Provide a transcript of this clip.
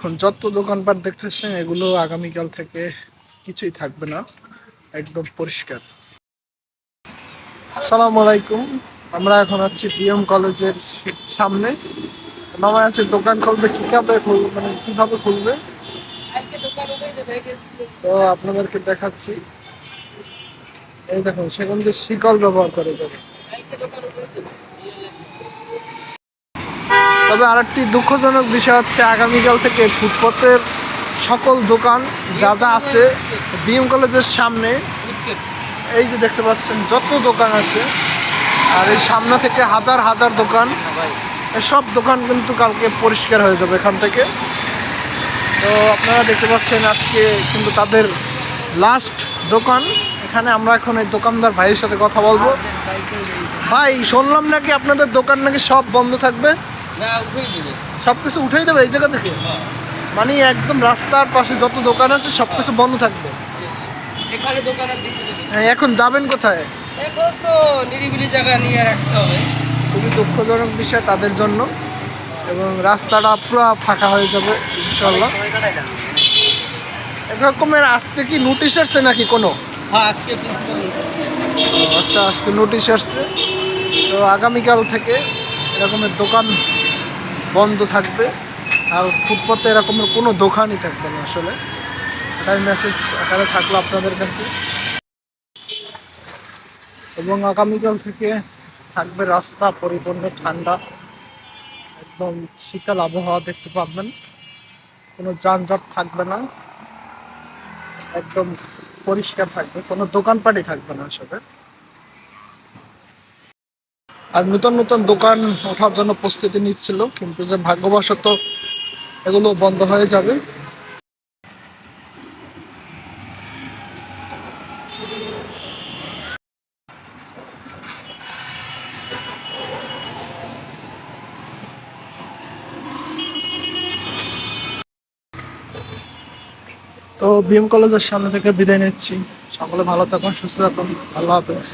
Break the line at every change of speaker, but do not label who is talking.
এখন যত দোকানপাট দেখতেছেন এগুলো আগামীকাল থেকে কিছুই থাকবে না। একদম পরিষ্কার। আসসালামু আলাইকুম। আমরা এখন আছি বিএম কলেজের সামনে। মামা আছে দোকান খুলবে কীভাবে খুলবে মানে কীভাবে খুলবে? তো আপনাদেরকে দেখাচ্ছি। এই দেখুন সেখান দিয়ে শিকল ব্যবহার করে যাবে। তবে আরেকটি দুঃখজনক বিষয় হচ্ছে আগামীকাল থেকে ফুটপাতের সকল দোকান যা যা আছে, বিএম কলেজের সামনে, এই যে দেখতে পাচ্ছেন যত দোকান আছে, আর এই সামনে থেকে হাজার হাজার দোকান, এসব দোকান কিন্তু কালকে পরিষ্কার হয়ে যাবে এখান থেকে। তো আপনারা দেখতে পাচ্ছেন আজকে কিন্তু তাদের লাস্ট দোকান। এখানে আমরা এখন এই দোকানদার ভাইয়ের সাথে কথা বলব। ভাই, শুনলাম নাকি আপনাদের দোকান নাকি সব বন্ধ থাকবে? সব কিছু উঠেই দেবে এই জায়গা থেকে? মানে একদম রাস্তার পাশে যত দোকান আছে সব কিছু বন্ধ থাকবে।
এখানে দোকান আর
হ্যাঁ, এখন যাবেন কোথায়?
এখন তো নিরিবিলি জায়গা নিয়ে রাখতে হবে।
খুবই দুঃখজনক বিষয় তাদের জন্য। এবং রাস্তাটা পুরো ফাঁকা হয়ে যাবে ইনশাল্লাহ এরকমের আজকে কি নোটিশ আসছে নাকি কোনো?
হ্যাঁ আজকে
আচ্ছা আজকে নোটিশ আসছে তো আগামীকাল থেকে এরকমের দোকান বন্ধ থাকবে আর ফুটপাতে এরকমের কোনো দোকানই থাকবে না আসলে। এটাই মেসেজ আকারে থাকল আপনাদের কাছে। এবং আগামীকাল থেকে থাকবে রাস্তা পরিপূর্ণ, ঠান্ডা, একদম শীতল আবহাওয়া দেখতে পাবেন। কোনো যানজট থাকবে না, একদম পরিষ্কার থাকবে, কোনো দোকানপাটই থাকবে না আসলে। আর নতুন নতুন দোকান ওঠার জন্য প্রস্তুতি নিচ্ছিল, কিন্তু যে ভাগ্যবশত এগুলো বন্ধ হয়ে যাবে। তো বিএম কলেজের সামনে থেকে বিদায় নিচ্ছি। সকলে ভালো থাকুন, সুস্থ থাকুন। আল্লাহ হাফেজ।